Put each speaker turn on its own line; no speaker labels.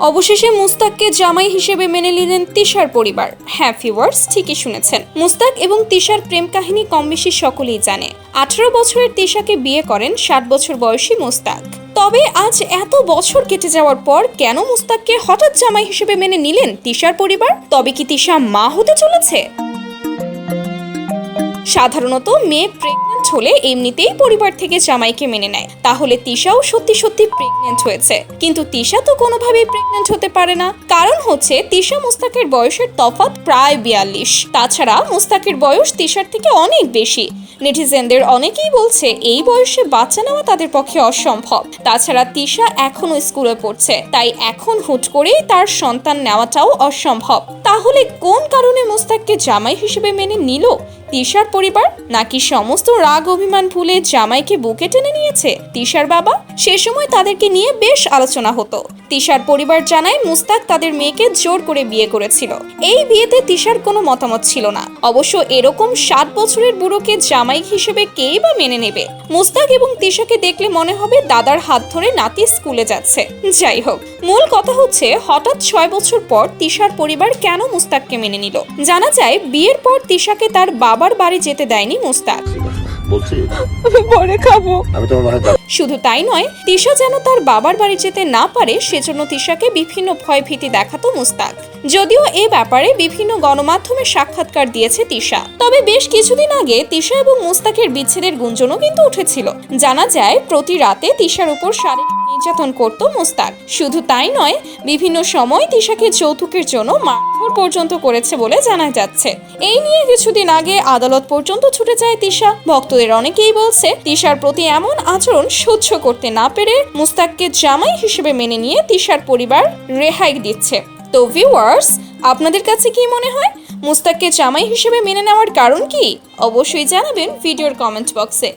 অবশেষে মুস্তাককে জামাই হিসেবে মেনে নিলেন তিশার পরিবার। হ্যাঁ ভিউয়ার্স ঠিকই শুনেছেন। মুস্তাক এবং তিশার প্রেম কাহিনী কম বেশি সকলেই জানে। আঠারো বছরের তিশাকে বিয়ে করেন ষাট বছর বয়সী মুস্তাক। তবে আজ এত বছর কেটে যাওয়ার পর কেন মুস্তাককে হঠাৎ জামাই হিসেবে মেনে নিলেন তিশার পরিবার? তবে কি তিশা মা হতে চলেছে? সাধারণত মেয়ে প্রেগনেন্ট হলে এমনিতেই পরিবার থেকে জামাইকে মেনে নেয়। তাহলে তিশাও সত্যি সত্যি প্রেগনেন্ট হয়েছে। কিন্তু তিশা তো কোনোভাবেই প্রেগনেন্ট হতে পারে না। কারণ হচ্ছে তিশা মুস্তাকের বয়সের তফাৎ প্রায় বিয়াল্লিশ। তাছাড়া মুস্তাকের বয়স তিশার থেকে অনেক বেশি। নেটিজেনদের অনেকেই বলছে এই বয়সে বাচ্চা নেওয়া তাদের পক্ষে অসম্ভব। তাছাড়া তিশা এখনও স্কুলে পড়ছে, তাই এখন হুট করেই তার সন্তান নেওয়াটাও অসম্ভব। তাহলে কোন কারণে মুস্তাককে জামাই হিসেবে মেনে নিল? তিশার পরিবার? নাকি সমস্ত রাগ অভিমান ভুলে জামাইকে বুকে টেনে নিয়েছে তিশার বাবা? সে সময় তাদেরকে নিয়ে বেশ আলোচনা হতো। তিশার পরিবার জানায় মুস্তাক তাদের মেয়েকে জোর করে বিয়ে করেছিল। এই বিয়েতে তিশার কোনো মতামত ছিল না। অবশ্য এরকম সাত বছরের বুড়োকে জামাই হিসেবে কেই বা মেনে নেবে? মুস্তাক এবং তিশাকে দেখলে মনে হবে দাদার হাত ধরে নাতি স্কুলে যাচ্ছে। যাই হোক, মূল কথা হচ্ছে হঠাৎ ছয় বছর পর তিশার পরিবার কেন মুস্তাককে মেনে নিল? জানা যায়, বিয়ের পর তিশাকে তার বাবার বাড়ি যেতে দেয়নি মুস্তাক।
বলছি।
পরে খাব।
আমি তোমার বাসায়
শুধু তাই নয় তিশা যেন তার বাবার বাড়ি যেতে না পারে সেজন্য তিশাকে বিভিন্ন ভয় ভীতি দেখাতো মুস্তাক। যদিও এ ব্যাপারে বিভিন্ন গণমাধ্যমে সাক্ষাৎকার দিয়েছে তিশা। তবে বেশ কিছুদিন আগে তিশা এবং মুস্তাকের বিচ্ছেদের গুঞ্জনও কিন্তু উঠেছিল। জানা যায় প্রতি রাতে তিশার উপর শারীরিক নির্যাতন করত মুস্তাক। শুধু তাই নয়, বিভিন্ন সময় তিশাকে যৌতুকের জন্য মারধর পর্যন্ত করেছে বলে জানা যাচ্ছে। এই নিয়ে কিছুদিন আগে আদালত পর্যন্ত ছুটে যায় তিশা। ভক্তদের অনেকেই বলছে, তিশার প্রতি এমন আচরণ সহ্য করতে না পেরে মুস্তাককে জামাই হিসেবে মেনে নিয়ে তিশার পরিবার রেহাই দিচ্ছে। তো ভিউয়ার্স আপনাদের কাছে কি মনে হয়? মুস্তাককে জামাই হিসেবে মেনে নেওয়ার কারণ কি? অবশ্যই জানাবেন ভিডিওর কমেন্ট বক্সে